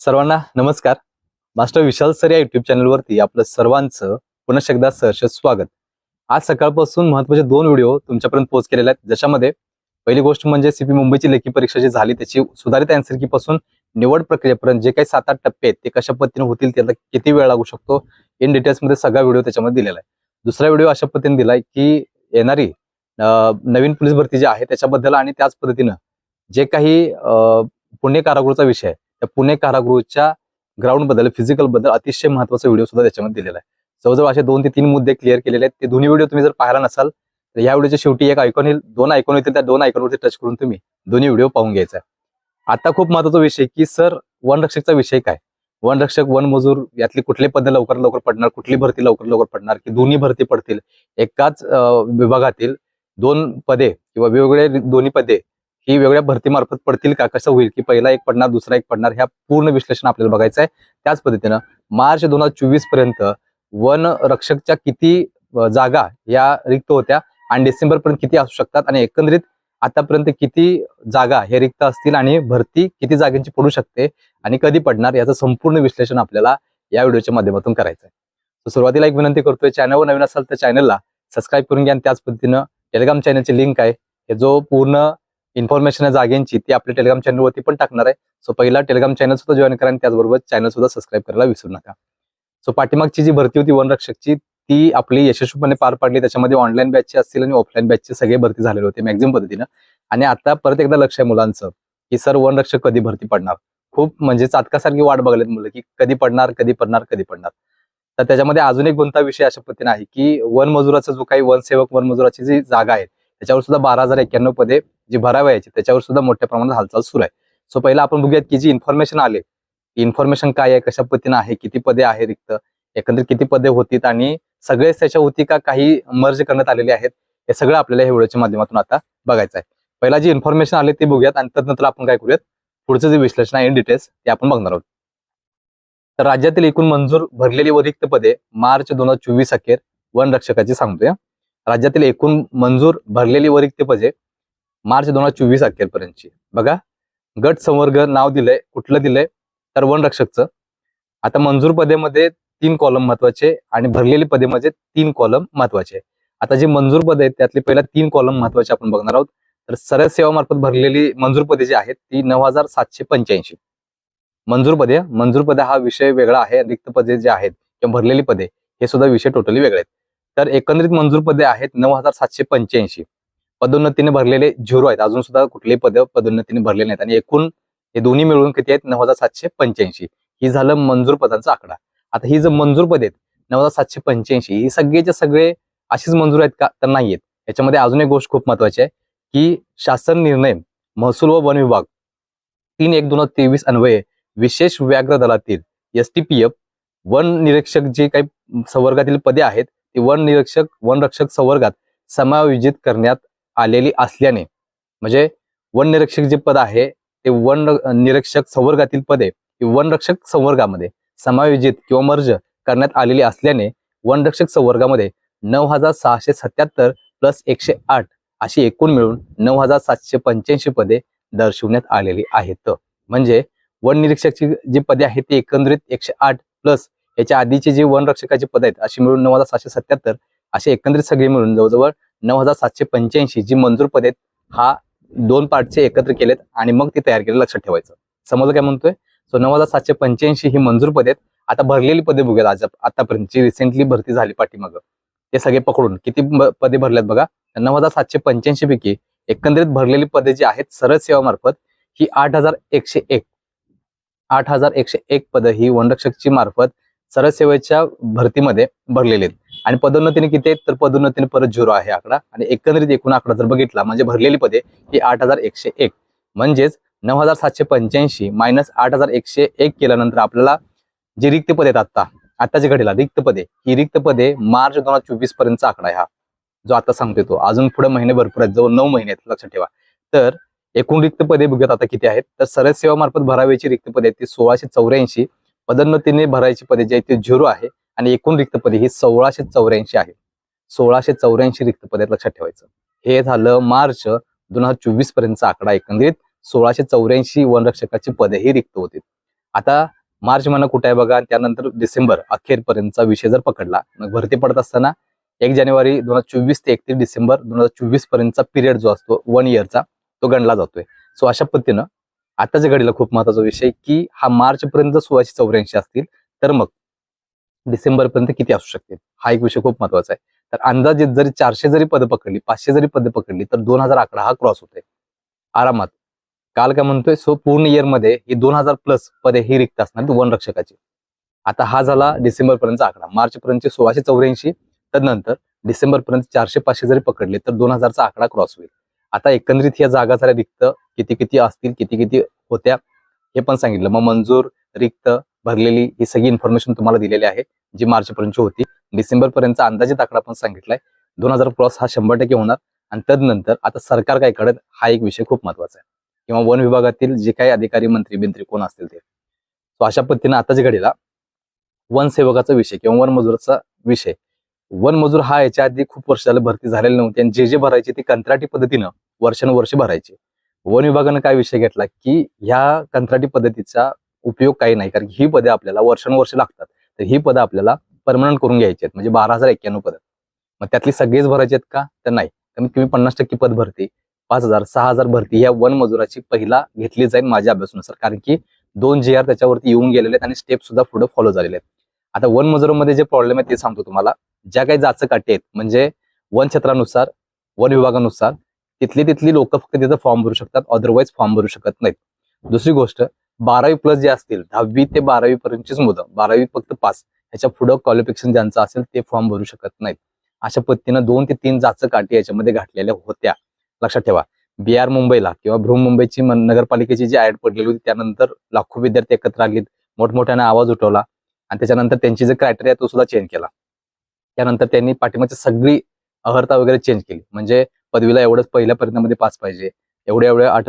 सर्वांना नमस्कार. Master Vishal sir या युट्यूब चॅनलवरती आपलं सर्वांचं पुन्हा एकदा सहर्ष स्वागत. आज सकाळपासून महत्त्वाचे दोन व्हिडिओ तुमच्यापर्यंत पोस्ट केलेले आहेत. ज्याच्यामध्ये पहिली गोष्ट म्हणजे सीपी मुंबईची लेखी परीक्षा जी झाली त्याची सुधारित अँसर की पासून निवड प्रक्रियेपर्यंत जे काही सात आठ टप्पे आहेत ते कशा पद्धतीने होतील त्याला किती वेळ लागू शकतो इन डिटेल्समध्ये सगळा व्हिडिओ त्याच्यामध्ये दिलेला आहे. दुसरा व्हिडिओ अशा पद्धतीने दिलाय की येणारी नवीन पोलीस भरती जी आहे त्याच्याबद्दल आणि त्याच पद्धतीनं जे काही अं, पुणे कारागृहाचा विषय आहे त्या पुणे कारागृहच्या ग्राउंडबद्दल फिजिकलबद्दल अतिशय महत्त्वाचा व्हिडिओ सुद्धा त्याच्यामध्ये दिलेला आहे. जवळजवळ असे दोन ते तीन मुद्दे क्लिअर केलेले आहेत. ते दोन्ही व्हिडिओ तुम्ही जर पाहिला नसाल तर या व्हिडिओच्या शेवटी एक आयकॉन येईल. दोन आयकॉन येतील त्या दोन आयकॉनवरती टच करून तुम्ही दोन्ही व्हिडिओ पाहून घ्यायचा आता खूप महत्त्वाचा विषय की सर वनरक्षकचा विषय काय? वनरक्षक वन मजूर यातली कुठले पद लवकर लवकर पडणार? कुठली भरती लवकर लवकर पडणार? की दोन्ही भरती पडतील? एकाच विभागातील दोन पदे किंवा वेगवेगळे दोन्ही पदे ही वेगळ्या भरतीमार्फत पडतील का? कसं होईल की पहिला एक पडणार दुसरा एक पडणार ह्या पूर्ण विश्लेषण आपल्याला बघायचं आहे. त्याच पद्धतीनं मार्च दोन हजार चोवीसपर्यंत वन रक्षकच्या किती जागा या रिक्त होत्या आणि डिसेंबर पर्यंत किती असू शकतात आणि एकंदरीत आतापर्यंत किती जागा हे रिक्त असतील आणि भरती किती जागांची पडू शकते आणि कधी पडणार याचं संपूर्ण विश्लेषण आपल्याला या व्हिडिओच्या माध्यमातून करायचं आहे. सुरुवातीला एक विनंती करतोय चॅनलवर नवीन असाल तर चॅनलला सबस्क्राईब करून घ्या आणि त्याच पद्धतीनं टेलिग्राम चॅनलची लिंक आहे हे जो पूर्ण इन्फॉर्मेशन आहे जागेंची ती आपल्या टेलिग्राम चॅनलवरती पण टाकणार आहे. सो पहिला टेलिग्राम चॅनल सुद्धा जॉईन करा आणि त्याचबरोबर चॅनल सुद्धा सबस्क्राईब करायला विसरू नका. सो पाठीमागची जी भरती होती वनरक्षकची ती आपली यशस्वीपणे पार पाडली. त्याच्यामध्ये ऑनलाईन बॅचचे असतील आणि ऑफलाईन बॅचचे सगळे भरती झालेले होते मॅक्झिमम पद्धतीनं. आणि आता परत एकदा लक्ष आहे मुलांचं की सर वनरक्षक कधी भरती पडणार? खूप म्हणजे चातकासारखी वाट बघलेत मुलं की कधी पडणार कधी पडणार कधी पडणार? तर त्याच्यामध्ये अजून एक कोणता विषय अशा पद्धतीने आहे की वन मजुराचा जो काही वनसेवक वन मजुराची जी जागा आहे त्याच्यावर सुद्धा बारा हजार एक्क्याण्णव पदे जी भरावयाची त्याच्यावर सुद्धा मोठ्या प्रमाणात हालचाल सुरू आहे. सो पहिला आपण बघूयात की जी इन्फॉर्मेशन आले इन्फॉर्मेशन काय आहे कशा पद्धतीने आहे किती पदे आहे रिक्त एकंदरीत किती पदे होतीत आणि सगळेच त्याच्या होती का काही मर्ज करण्यात आलेले आहेत हे सगळं आपल्याला या व्हिडिओच्या माध्यमातून आता बघायचं आहे पहिला जी इन्फॉर्मेशन आले ते बघूयात आणि त्यानंतर आपण काय करूयात पुढचं जे विश्लेषण आहे इन डिटेल्स ते आपण बघणार आहोत. तर राज्यातील एकूण मंजूर भरलेली व रिक्त पदे मार्च दोन हजार चोवीस अखेर वन रक्षकाची सांगतोय राज्यातील एकूण मंजूर भरलेली व रिक्त पदे मार्च दोन हजार चोवीस अखेरपर्यंतची बघा गट संवर्ग नाव दिलंय कुठलं दिलंय? तर वनरक्षकचं आता मंजूर पदेमध्ये तीन कॉलम महत्त्वाचे आणि भरलेली पदेमध्ये तीन कॉलम महत्त्वाचे आता जे मंजूर पद आहेत त्यातले पहिला तीन कॉलम महत्त्वाचे आपण बघणार आहोत. तर सरळ सेवा मार्फत भरलेली मंजूर पदे जी आहेत ती नऊ हजार सातशे पंच्याऐंशी. मंजूर पदे मंजूर पदे हा विषय वेगळा आहे. रिक्त पदे जे आहेत किंवा भरलेली पदे हे सुद्धा विषय टोटली वेगळे आहेत. तर एकंदरीत मंजूर पदे आहेत नऊ हजार सातशे पंच्याऐंशी. पदोन्नतीने भरलेले झिरो आहेत. अजून सुद्धा कुठलेही पद पदोन्नतीने भरलेले नाहीत. आणि एकूण हे दोन्ही मिळून किती आहेत? नऊ हजार सातशे पंच्याऐंशी. ही झालं मंजूर पदांचा आकडा. आता ही जर मंजूर पद आहेत नऊ हजार सातशे पंच्याऐंशी ही सगळेच्या सगळे अशीच मंजूर आहेत का? तर नाही आहेत याच्यामध्ये अजून एक गोष्ट खूप महत्वाची आहे की शासन निर्णय महसूल व वन विभाग तीन एक दोन हजार तेवीस अन्वये विशेष व्याघ्र दलातील एस टी पी एफ वन निरीक्षक जे काही संवर्गातील पदे आहेत ती वन निरीक्षक वन रक्षक संवर्गात समायोजित करण्यात आलेली असल्याने म्हणजे वन निरीक्षक जे पद आहे ते वन निरीक्षक संवर्गातील पदे वनरक्षक वन रक्षक संवर्गामध्ये समायोजित किंवा मर्ज करण्यात आलेली असल्याने वन रक्षक संवर्गामध्ये नऊ हजार सहाशे सत्याहत्तर प्लस एकशे आठ अशी एकूण मिळून नऊ हजार सातशे पंच्याऐंशी पदे दर्शवण्यात आलेली आहेत. म्हणजे वन निरीक्षकची जी पदे आहेत ती एकंदरीत एकशे आठ प्लस याच्या आधीची जी वन पद आहेत अशी मिळून नऊ हजार सातशे सत्याहत्तर अशी एकंदरीत सगळी मिळून जवळजवळ नऊ हजार सातशे पंच्याऐंशी जी मंजूर पदे आहेत हा दोन पार्टचे एकत्र केलेत आणि मग ते तयार केले लक्षात ठेवायचं. समजलं काय म्हणतोय? सो नऊ हजार सातशे पंच्याऐंशी ही मंजूर पद आहेत. आता भरलेली पदे बघूयात आज आतापर्यंतची रिसेंटली भरती झाली पाठीमागं. ते सगळे पकडून किती पदे भरल्यात बघा? नऊ हजार सातशे पंच्याऐंशी पैकी एकंदरीत भरलेली पदे जी आहेत सरळ सेवा मार्फत ही आठ हजार एकशे एक. आठ हजार एकशे एक पद ही वनरक्षकची मार्फत सरसेवेच्या भरतीमध्ये भरलेले आहेत. आणि पदोन्नतीने किती आहेत? तर पदोन्नतीने परत झिरो आहे आकडा. आणि एकंदरीत एकूण आकडा जर बघितला म्हणजे भरलेली पदे ही आठ हजार एकशे एक. म्हणजेच नऊ हजार सातशे पंच्याऐंशी मायनस आठ हजार एकशे एक केल्यानंतर आपल्याला जी रिक्त पदे आहेत आता आताच्या घडीला रिक्त पदे ही रिक्त पदे मार्च दोन हजार चोवीस पर्यंतचा आकडा आहे हा जो आता सांगतोय तो. अजून पुढे महिने भरपूर आहेत जवळ नऊ महिने आहेत लक्षात ठेवा. तर एकूण रिक्त पदे बघूयात आता किती आहेत. तर सरळ सेवा मार्फत रिक्त पदे आहेत ती सोळाशे चौऱ्याऐंशी पदोन्नतीने भरायची पदे जी आहेत ती झिरो आहे आणि एकूण रिक्त पदे ही सोळाशे चौऱ्याऐंशी आहे. सोळाशे चौऱ्याऐंशी रिक्त पदे लक्षात ठेवायचं. हे झालं मार्च दोन हजार चोवीस पर्यंतचा आकडा एकंदरीत. सोळाशे चौऱ्याऐंशी वनरक्षकाची पदे ही रिक्त होती. आता मार्च महिना कुठे आहे बघा त्यानंतर डिसेंबर अखेरपर्यंतचा विषय जर पकडला मग भरती पडत असताना एक जानेवारी दोन हजार चोवीस ते एकतीस डिसेंबर दोन हजार चोवीस पर्यंतचा पिरियड जो असतो वन इयरचा तो गणला जातोय. सो अशा पद्धतीनं आताच्या घडीला खूप महत्त्वाचा विषय की हा मार्च पर्यंत सोळाशे चौऱ्याऐंशी असतील तर मग डिसेंबर पर्यंत किती असू शकतील? हा एक विषय खूप महत्त्वाचा आहे. तर अंदाजे जरी चारशे जरी पद पकडली पाचशे जरी पद पकडली तर दोन हजार अकरा हा क्रॉस होतोय. आरामात. काल काय म्हणतोय सो पूर्ण इयरमध्ये ही दोन हजार प्लस पदे ही रिक्त असणार वन रक्षकाची आता हा झाला डिसेंबर पर्यंतचा आकडा. मार्च पर्यंतचे सोळाशे चौऱ्याऐंशी तदनंतर डिसेंबर पर्यंत चारशे पाचशे जरी पकडले तर दोन हजारचा आकडा क्रॉस होईल. आता एकंदरीत या जागा झाल्या रिक्त किती किती असतील किती किती होत्या हे पण सांगितलं. मग मंजूर रिक्त भरलेली ही सगळी इन्फॉर्मेशन तुम्हाला दिलेली आहे जी मार्च पर्यंतची होती. डिसेंबर पर्यंतचा अंदाजित आकडा पण सांगितलाय. दोन हजार क्रॉस हा शंभर टक्के होणार. आणि तदनंतर आता सरकार काय कळत हा एक विषय खूप महत्त्वाचा आहे. किंवा वन विभागातील जे काही अधिकारी मंत्री बिंत्री कोण असतील ते. सो अशा पद्धतीने आताच्या घडीला वन सेवकाचा विषय किंवा वन मजुराचा विषय वन मजूर हा याच्या आधी खूप वर्षाला भरती झालेली नव्हती. आणि जे जे भरायचे ते कंत्राटी पद्धतीनं वर्षानुवर्ष भरायचे. वन विभागानं काय विषय घेतला की ह्या कंत्राटी पद्धतीचा उपयोग काही नाही. कारण ही पदे आपल्याला वर्षानुवर्ष लागतात. तर ही पदं आपल्याला परमनंट करून घ्यायची आहेत. म्हणजे बारा हजार एक्क्याण्णव पदं. मग त्यातली सगळेच भरायचे आहेत का? तर नाही. कमीत कमी पन्नास टक्के पद भरती. पाच हजार सहा हजार भरती. ह्या वन मजुराची पहिला घेतली जाईल माझ्या अभ्यासानुसार. कारण की दोन जे आर त्याच्यावरती येऊन गेलेले आहेत आणि स्टेप सुद्धा पुढे फॉलो झालेले आहेत. आता वन मजुरामध्ये जे प्रॉब्लेम आहे ते सांगतो तुम्हाला. ज्या काही जाचं काठी आहेत म्हणजे वन क्षेत्रानुसार वन विभागानुसार तिथली तिथली लोक फक्त तिथं फॉर्म भरू शकतात अदरवाईज फॉर्म भरू शकत नाहीत. दुसरी गोष्ट बारावी प्लस जे असतील दहावी ते बारावी पर्यंतचीच मुलं बारावी फक्त पास ह्याच्या पुढं क्वालिफिकेशन ज्यांचं असेल ते फॉर्म भरू शकत नाहीत. अशा पद्धतीनं दोन ते तीन जाचं काठी याच्यामध्ये घातलेल्या होत्या. लक्षात ठेवा बी आर मुंबईला किंवा बृहमुंबईची नगरपालिकेची जी ऍड पडलेली होती त्यानंतर लाखो विद्यार्थी एकत्र आलीत मोठमोठ्याने आवाज उठवला आणि त्याच्यानंतर त्यांची जे क्रायटेरिया तो सुद्धा चेंज केला. त्यानंतर त्यांनी पाठिंबाची सगळी अहर्ता वगैरे चेंज केली. म्हणजे पदवीला एवढंच पहिल्या प्रयत्नामध्ये पास पाहिजे. एवढ्या एवढ्या आठ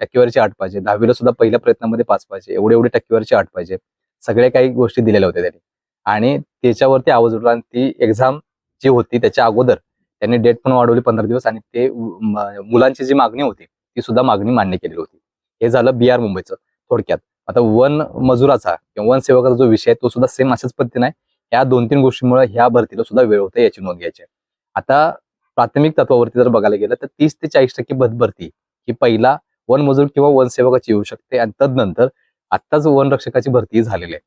टक्केवारीची आठ पाहिजे. दहावीला सुद्धा पहिल्या प्रयत्नामध्ये पास पाहिजे. एवढे एवढे टक्केवारीची आठ पाहिजे. सगळ्या काही गोष्टी दिलेल्या होत्या त्यांनी. आणि त्याच्यावरती आवाज उठला आणि ती एक्झाम जी होती त्याच्या अगोदर त्यांनी डेट पण वाढवली पंधरा दिवस आणि ते मुलांची जी मागणी होती ती सुद्धा मागणी मान्य केलेली होती. हे झालं बी आर मुंबईचं थोडक्यात. आता वन मजुराचा किंवा वन सेवकाचा जो विषय आहे तो सुद्धा सेम अशाच पद्धतीने आहे. या दोन तीन गोष्टीमुळे ह्या भरतीला सुद्धा वेळ होते याची नोंद घ्यायची. आता प्राथमिक तत्वावरती जर बघायला गेलं तर तीस ते चाळीस टक्के भरती ही पहिला वन मजूर किंवा वन सेवकाची येऊ शकते आणि तदनंतर आत्ताच वन रक्षकाची भरती झालेली आहे.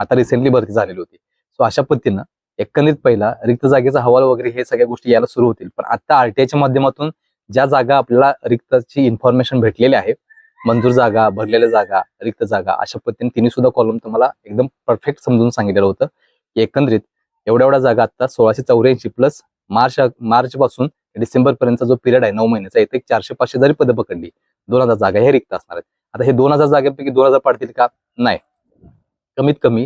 आता रिसेंटली भरती झालेली होती. सो अशा पद्धतीनं एकंदरीत पहिला रिक्त जागेचा हवाल वगैरे हे सगळ्या गोष्टी यायला सुरू होतील. पण आता आरटीआयच्या माध्यमातून ज्या जागा आपल्याला रिक्तची इन्फॉर्मेशन भेटलेली आहे मंजूर जागा भरलेल्या जागा रिक्त जागा अशा पद्धतीने तिन्ही सुद्धा कॉलम तुम्हाला एकदम परफेक्ट समजून सांगितलेलं होतं. एकंदरीत एवढ्या एवढ्या जागा आता सोळाशे चौऱ्याऐंशी प्लस मार्च मार्च पासून डिसेंबर पर्यंतचा जो पिरियड आहे नऊ महिन्याचा इथे एक चारशे पाचशे जरी पदं पकडली दोन हजार जागा हे रिक्त असणार आहेत. आता हे दोन हजार जागेपैकी दोन हजार पडतील का? नाही. कमीत कमी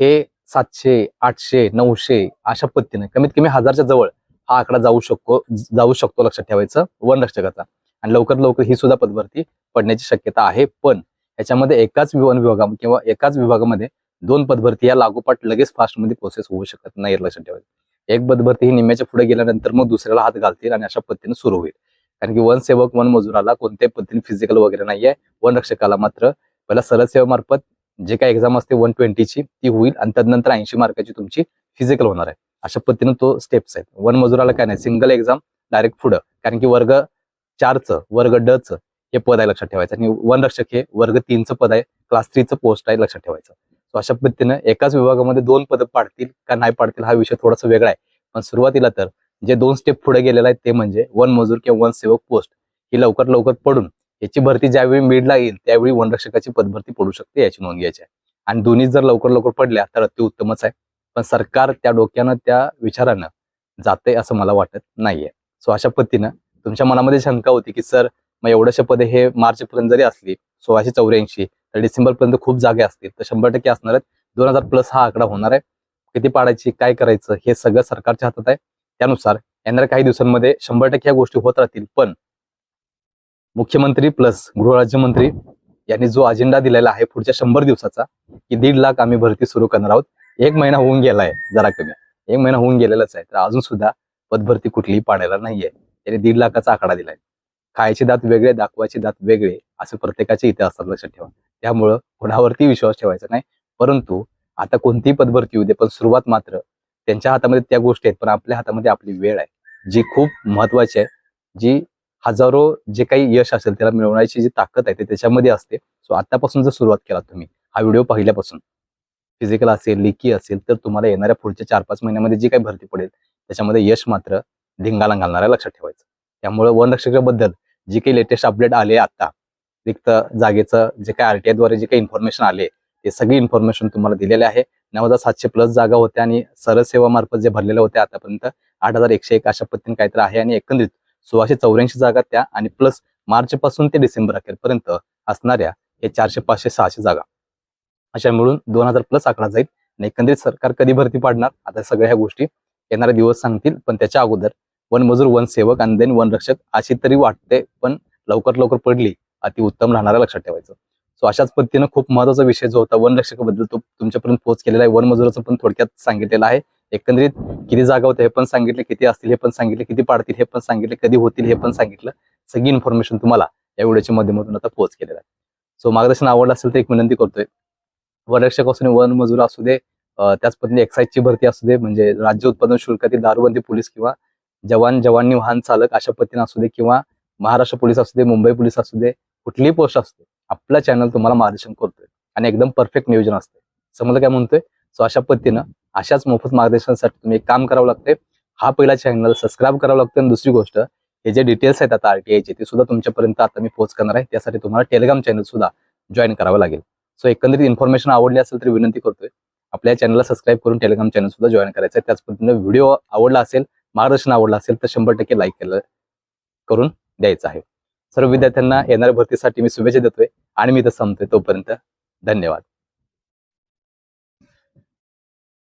हे सातशे आठशे नऊशे अशा पद्धतीने कमीत कमी हजारच्या जवळ हा आकडा जाऊ शकतो जाऊ शकतो लक्षात ठेवायचं वन रक्षकाचा. आणि लवकर लवकर ही सुद्धा पदभरती पडण्याची शक्यता आहे पण याच्यामध्ये एकाच वन विभागा किंवा एकाच विभागामध्ये दोन पदभरती या लागोपाठ लगेच फास्टमध्ये प्रोसेस होऊ शकत नाही लक्षात ठेवायचं. एक पदभरती ही निम्म्याच्या पुढे गेल्यानंतर मग दुसऱ्याला हात घालतील आणि अशा पद्धतीने सुरू होईल. कारण की वन सेवक वन मजुराला कोणत्याही पद्धतीने फिजिकल वगैरे नाहीये. वन रक्षकाला मात्र पहिला सरळ सेवेमार्फत जे काही एक्झाम असते वन ट्वेंटीची ती होईल आणि त्यानंतर ऐंशी मार्काची तुमची फिजिकल होणार आहे. अशा पद्धतीने तो स्टेप्स आहेत. वन मजुराला काय नाही सिंगल एक्झाम डायरेक्ट पुढं. कारण की वर्ग चारचं वर्ग ड हे पद आहे लक्षात ठेवायचं. आणि वन रक्षक हे वर्ग तीनचं पद आहे क्लास थ्रीचं पोस्ट आहे लक्षात ठेवायचं. सो अशा पद्धतीनं एकाच विभागामध्ये दोन पदं पाडतील का नाही पाडतील हा विषय थोडासा वेगळा आहे. पण सुरुवातीला तर जे दोन स्टेप पुढे गेलेला आहे ते म्हणजे वन मजूर किंवा वन सेवक पोस्ट ही लवकर लवकर पडून याची भरती ज्यावेळी मिडला येईल त्यावेळी वनरक्षकाची पदभरती पडू शकते याची नोंद घ्यायची आहे. आणि दोन्ही जर लवकर लवकर पडल्या तर अतिउत्तमच आहे. पण सरकार त्या डोक्यानं त्या विचारानं जाते असं मला वाटत नाहीये. सो अशा पद्धतीनं तुमच्या मनामध्ये शंका होती की सर मग एवढ्याशा पदे हे मार्चपर्यंत जरी असली सोळाशे चौऱ्याऐंशी डिसेंबर पर्यंत खूप जागे असतील. तर शंभर टक्के असणार आहेत. दोन हजार प्लस हा आकडा होणार आहे. किती पाडायची काय करायचं हे सगळं सरकारच्या हातात आहे. त्यानुसार येणाऱ्या काही दिवसांमध्ये शंभर टक्के या गोष्टी होत राहतील. पण मुख्यमंत्री प्लस गृहराज्यमंत्री यांनी जो अजेंडा दिलेला आहे पुढच्या शंभर दिवसाचा की दीड लाख आम्ही भरती सुरू करणार आहोत. एक महिना होऊन गेलाय जरा कमी. एक महिना होऊन गेलेलाच आहे. तर अजून सुद्धा पदभरती कुठलीही पाडायला नाहीये. त्यांनी दीड लाखाचा आकडा दिलाय. खायचे दात वेगळे दाखवायचे दात वेगळे असे प्रत्येकाचे इथे असतात लक्षात ठेवा. त्यामुळं कोणावरती विश्वास ठेवायचा नाही. परंतु आता कोणतीही पदभरती येऊ दे पण सुरुवात मात्र त्यांच्या हातामध्ये त्या गोष्टी आहेत पण आपल्या हातामध्ये आपली वेळ आहे जी खूप महत्वाची आहे जी हजारो जे काही यश असेल त्याला मिळवण्याची जी ताकद आहे ते त्याच्यामध्ये असते. सो आतापासून जर सुरुवात केला तुम्ही हा व्हिडिओ पाहिल्यापासून फिजिकल असेल लेखी असेल तर तुम्हाला येणाऱ्या पुढच्या चार पाच महिन्यामध्ये जी काही भरती पडेल त्याच्यामध्ये यश मात्र धिंगाला घालणार आहे लक्षात ठेवायचं. त्यामुळे वनरक्षकाबद्दल जी काही लेटेस्ट अपडेट आले आता रिक्त जागेचं जे काही आरटीआयद्वारे जे काही इन्फॉर्मेशन आले ते सगळी इन्फॉर्मेशन तुम्हाला दिलेले आहे. नऊ हजार सातशे प्लस जागा होत्या आणि सरस मार्फत जे भरलेल्या होत्या आतापर्यंत आठ हजार एकशे एक अशा पद्धतीने काहीतरी आहे आणि एकंदरीत सोळाशे चौऱ्याऐंशी जागा त्या आणि प्लस मार्च पासून ते डिसेंबर अखेरपर्यंत असणाऱ्या हे चारशे पाचशे सहाशे जागा. अशा मिळून दोन हजार प्लस आकडा जाईल आणि एकंदरीत सरकार कधी भरती पाडणार? आता सगळ्या ह्या गोष्टी येणारे दिवस सांगतील पण त्याच्या अगोदर वन मजूर वन सेवक आणि देन वन रक्षक अशी तरी वाटते पण लवकर लवकर पडली अति उत्तम राहणार आहे लक्षात ठेवायचं. सो अशाच पद्धतीनं खूप महत्त्वाचा विषय जो होता वन रक्षकाबद्दल तो तुमच्यापर्यंत पोहोच केलेला आहे. वन मजुराचं पण थोडक्यात सांगितलेलं आहे. एकंदरीत किती जागा होत्या हे पण सांगितले किती असतील हे पण सांगितले किती पाडतील हे पण सांगितले कधी होतील हे पण सांगितलं. सगळी इन्फॉर्मेशन तुम्हाला या व्हिडिओच्या माध्यमातून आता पोहोच केलेलं आहे. सो मार्गदर्शन आवडलं असेल तर एक विनंती करतोय. वनरक्षक असू दे वन मजूर असू दे त्याच पद्धतीने एक्साईजची भरती असू दे म्हणजे राज्य उत्पादन शुल्कातील दारूबंदी पोलीस किंवा जवान जवानी वाहन चालक अशा पद्धतीने असू दे किंवा महाराष्ट्र पोलीस असू दे मुंबई पोलीस असू दे कुठलीही पोस्ट असते आपला चॅनल तुम्हाला मार्गदर्शन करतोय आणि एकदम परफेक्ट नियोजन असते समजलं काय म्हणतोय? सो अशा पद्धतीनं अशाच मोफत मार्गदर्शनासाठी तुम्ही एक काम करावं लागते हा पहिला चॅनल सबस्क्राईब करावं लागतं आणि दुसरी गोष्ट हे जे डिटेल्स आहेत आता आरटीआयचे ते सुद्धा तुमच्यापर्यंत आता मी पोहोच करणार आहे. त्यासाठी तुम्हाला टेलिग्राम चॅनल सुद्धा जॉईन करावं लागेल. सो एकंदरीत इन्फॉर्मेशन आवडली असेल तर विनंती करतोय. आपल्या चॅनलला सबस्क्राईब करून टेलिग्राम चॅनल सुद्धा जॉईन करायचं आहे त्याच पद्धतीने व्हिडिओ आवडला असेल मार्गदर्शन आवडलं असेल तर शंभर टक्के लाईक केलं करून द्यायचं आहे. सर्व विद्यार्थ्यांना येणाऱ्या भरतीसाठी मी शुभेच्छा देतोय आणि मी इथं संपतोय तोपर्यंत धन्यवाद.